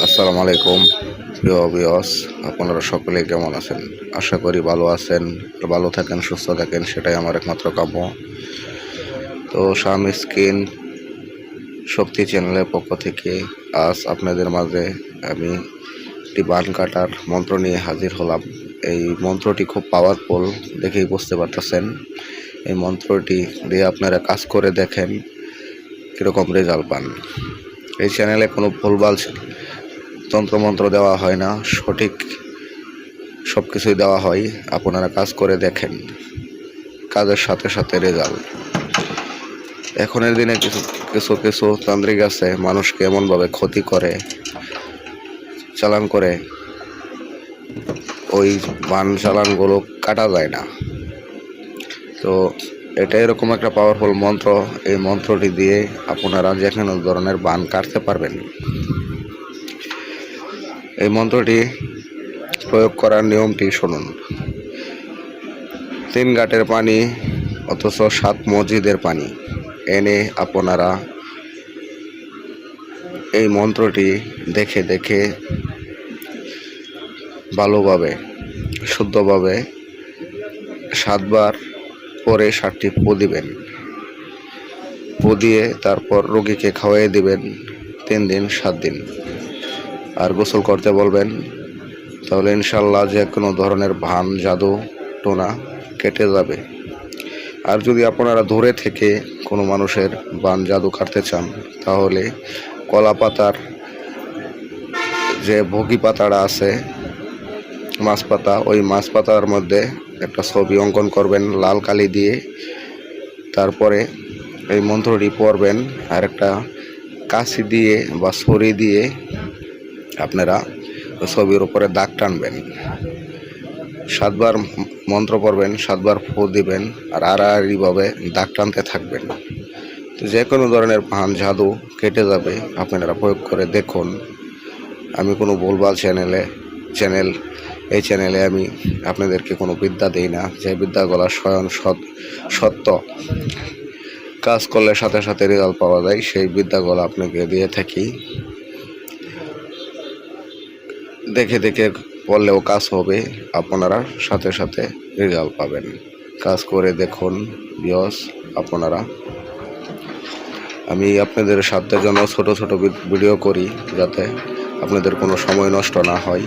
আসসালামু আলাইকুম। প্রিয় বিয়স আপনারা সকলে কেমন আছেন? আশা করি ভালো আছেন, ভালো থাকেন, সুস্থ থাকেন, সেটাই আমার একমাত্র কাম্য। তো শাম স্কিন শক্তি চ্যানেলের পক্ষ থেকে আজ আপনাদের মাঝে আমি একটি বান কাটার মন্ত্র নিয়ে হাজির হলাম। এই মন্ত্রটি খুব পাওয়ারফুল দেখেই বুঝতে পারতেছেন। এই মন্ত্রটি দিয়ে আপনারা কাজ করে দেখেন কীরকম রেজাল্ট পান। এই চ্যানেলে কোনো ভুলভাল তন্ত্রমন্ত্র দেওয়া হয় না, সঠিক সব কিছুই দেওয়া হয়। আপনারা কাজ করে দেখেন, কাজের সাথে সাথে রেজাল্ট এখনের দিনে কিছু কিছু কিছু তান্ত্রিক আছে, মানুষকে এমনভাবে ক্ষতি করে, চালান করে, ওই বান চালানগুলো কাটা যায় না। তো এটা এরকম একটা পাওয়ারফুল মন্ত্র, এই মন্ত্রটি দিয়ে আপনারা যে কোনো ধরনের বান কাটতে পারবেন। এই মন্ত্রটি প্রয়োগ করার নিয়মটি শুনুন। তিন ঘাটের পানি, অথচ সাত মসজিদের পানি। এনে আপনারা এই মন্ত্রটি দেখে দেখে ভালোভাবে, শুদ্ধভাবে সাতবার পরে সাতটি পো দিবেন। পো দিয়ে তারপর রোগীকে খাওয়াই দিবেন তিন দিন, সাত দিন। আর গোসল করতে বলবেন, তাহলে ইনশাল্লাহ যে কোনো ধরনের ভান, জাদু, টোনা কেটে যাবে। আর যদি আপনারা দূরে থেকে কোনো মানুষের বান, জাদু কাটতে চান, তাহলে কলা পাতার যে ভোগী পাতাটা আছে মাছ পাতা ওই মাছ পাতার মধ্যে একটা ছবি অঙ্কন করবেন, লাল কালি দিয়ে। তারপরে এই মন্ত্রটি পড়বেন আর একটা কাশি দিয়ে বা ছড়ি দিয়ে আপনারা ছবির উপরে দাগ টানবেন। সাতবার মন্ত্র পড়বেন, সাতবার ফু দিবেন, আর আড়াআড়িভাবে দাগ টানতে থাকবেন। তো যে কোনো ধরনের ভান, জাদু কেটে যাবে, আপনারা প্রয়োগ করে দেখুন। আমি কোনো ভুলভাল চ্যানেলে, চ্যানেল, এই চ্যানেলে আমি আপনাদেরকে কোনো বিদ্যা দিই না। যে বিদ্যাগুলো স্বয়ং সত্য কাজ করলে সাথে সাথে রেজাল্ট পাওয়া যায়, সেই বিদ্যাগুলো আপনাকে দিয়ে থাকি। দেখে দেখে পড়লেও কাজ হবে। আপনারা সাথে সাথে রেজাল্ট পাবেন। কাজ করে দেখুন বিয়স আপনারা। আমি আপনাদের সাধ্যের জন্য ছোট ছোট ভিডিও করি যাতে আপনাদের কোনো সময় নষ্ট না হয়।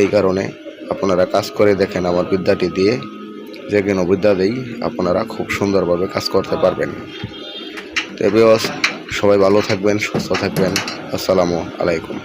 এই কারণে আপনারা কাজ করে দেখেন আমার বিদ্যাটি দিয়ে। যে কোনো বিদ্যা দিই আপনারা খুব সুন্দরভাবে কাজ করতে পারবেন। তো সবাই ভালো থাকবেন, সুস্থ থাকবেন। আসসালামু আলাইকুম।